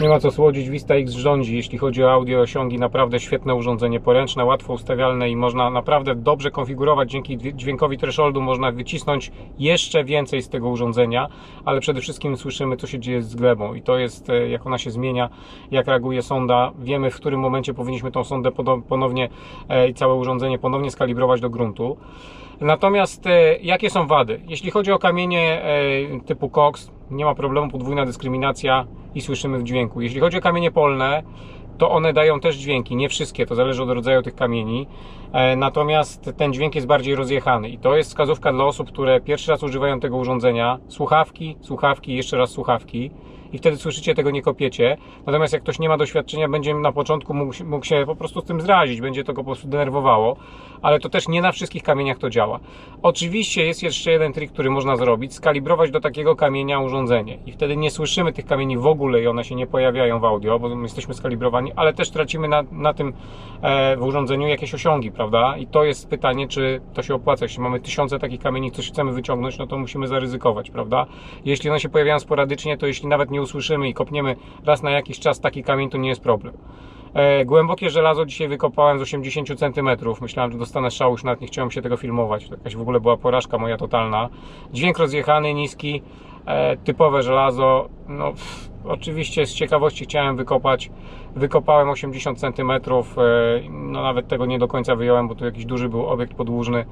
Nie ma co słodzić, Vista X rządzi, jeśli chodzi o audio osiągi, naprawdę świetne urządzenie, poręczne, łatwo ustawialne i można naprawdę dobrze konfigurować, dzięki dźwię- dźwiękowi thresholdu można wycisnąć jeszcze więcej z tego urządzenia, ale przede wszystkim słyszymy, co się dzieje z glebą. I to jest, e, jak ona się zmienia, jak reaguje sonda, wiemy, w którym momencie powinniśmy tą sondę ponownie e, i całe urządzenie ponownie skalibrować do gruntu. Natomiast e, jakie są wady? Jeśli chodzi o kamienie typu Cox, nie ma problemu, podwójna dyskryminacja i słyszymy w dźwięku. Jeśli chodzi o kamienie polne, to one dają też dźwięki, nie wszystkie, to zależy od rodzaju tych kamieni. E, Natomiast ten dźwięk jest bardziej rozjechany i to jest wskazówka dla osób, które pierwszy raz używają tego urządzenia. Słuchawki, słuchawki, jeszcze raz słuchawki i wtedy słyszycie tego nie kopiecie. Natomiast jak ktoś nie ma doświadczenia, będzie na początku mógł, mógł się po prostu z tym zrazić, będzie to go po prostu denerwowało, ale to też nie na wszystkich kamieniach to działa. Oczywiście jest jeszcze jeden trik, który można zrobić, skalibrować do takiego kamienia urządzenie i wtedy nie słyszymy tych kamieni w ogóle i one się nie pojawiają w audio, bo my jesteśmy skalibrowani, ale też tracimy na, na tym e, w urządzeniu jakieś osiągi, prawda? I to jest pytanie, czy to się opłaca. Jeśli mamy tysiące takich kamieni, coś chcemy wyciągnąć, no to musimy zaryzykować, prawda? Jeśli one się pojawiają sporadycznie, to jeśli nawet nie usłyszymy i kopniemy raz na jakiś czas taki kamień, to nie jest problem. E, głębokie żelazo dzisiaj wykopałem z 80 cm. Myślałem, że dostanę szału, już nawet nie chciałem się tego filmować. To jakaś w ogóle była porażka moja totalna. Dźwięk rozjechany, niski, e, typowe żelazo. No, oczywiście z ciekawości chciałem wykopać. Wykopałem 80 cm. E, no nawet tego nie do końca wyjąłem, bo tu jakiś duży był obiekt podłużny.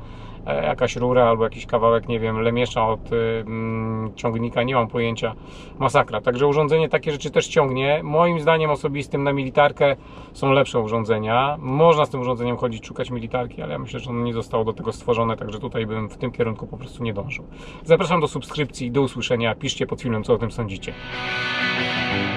E, jakaś rura albo jakiś kawałek, nie wiem, lemiesza od y, mm, ciągnika, nie mam pojęcia. Masakra. Także urządzenie takie rzeczy też ciągnie. Moim zdaniem osobistym na militarkę są lepsze urządzenia. Można z tym urządzeniem chodzić, szukać militarki, ale ja myślę, że ono nie zostało do tego stworzone, także tutaj bym w tym kierunku po prostu nie dążył. Zapraszam do subskrypcji, do usłyszenia. Piszcie pod filmem, co o tym sądzicie. Bye.